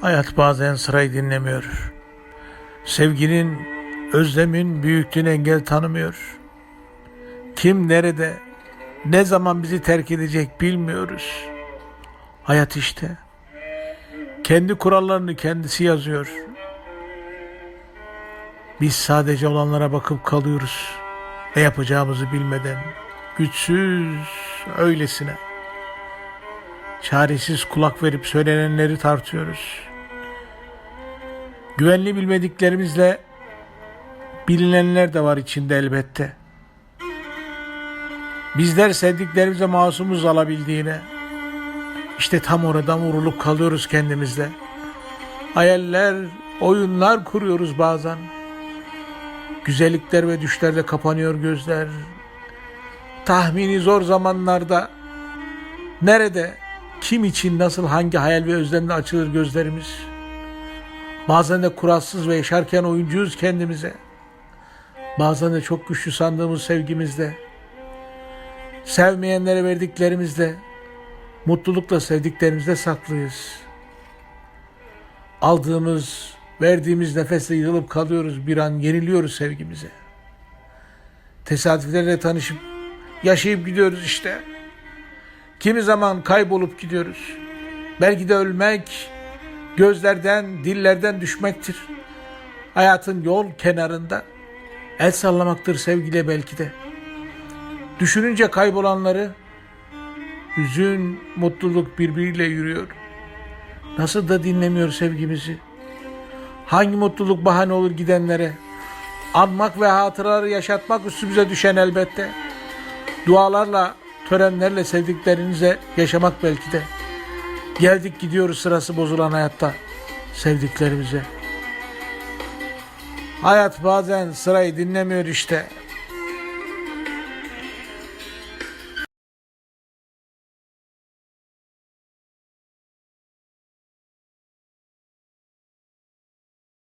Hayat bazen sırayı dinlemiyor. Sevginin, özlemin büyüklüğüne engel tanımıyor. Kim nerede, ne zaman bizi terk edecek bilmiyoruz. Hayat işte. Kendi kurallarını kendisi yazıyor. Biz sadece olanlara bakıp kalıyoruz. Ne yapacağımızı bilmeden. Güçsüz öylesine. Çaresiz kulak verip söylenenleri tartıyoruz. Güvenli bilmediklerimizle bilinenler de var içinde elbette. Bizler sevdiklerimize masumuz alabildiğine, işte tam oradan vurulup kalıyoruz kendimizle. Hayaller, oyunlar kuruyoruz bazen. Güzellikler ve düşlerle kapanıyor gözler. Tahmini zor zamanlarda nerede, kim için, nasıl, hangi hayal ve özlemle açılır gözlerimiz. Bazen de kuralsız ve yaşarken oyuncuyuz kendimize. Bazen de çok güçlü sandığımız sevgimizde. Sevmeyenlere verdiklerimizde, mutlulukla sevdiklerimizde saklıyız. Aldığımız, verdiğimiz nefesle yığılıp kalıyoruz bir an yeniliyoruz sevgimize. Tesadüflerle tanışıp yaşayıp gidiyoruz işte. Kimi zaman kaybolup gidiyoruz. Belki de ölmek gözlerden, dillerden düşmektir. Hayatın yol kenarında el sallamaktır sevgile belki de. Düşününce kaybolanları hüzün, mutluluk birbiriyle yürüyor. Nasıl da dinlemiyor sevgimizi. Hangi mutluluk bahane olur gidenlere? Anmak ve hatıraları yaşatmak üstümüze düşen elbette. Dualarla, törenlerle sevdiklerinize yaşamak belki de. Geldik gidiyoruz sırası bozulan hayatta sevdiklerimize. Hayat bazen sırayı dinlemiyor işte.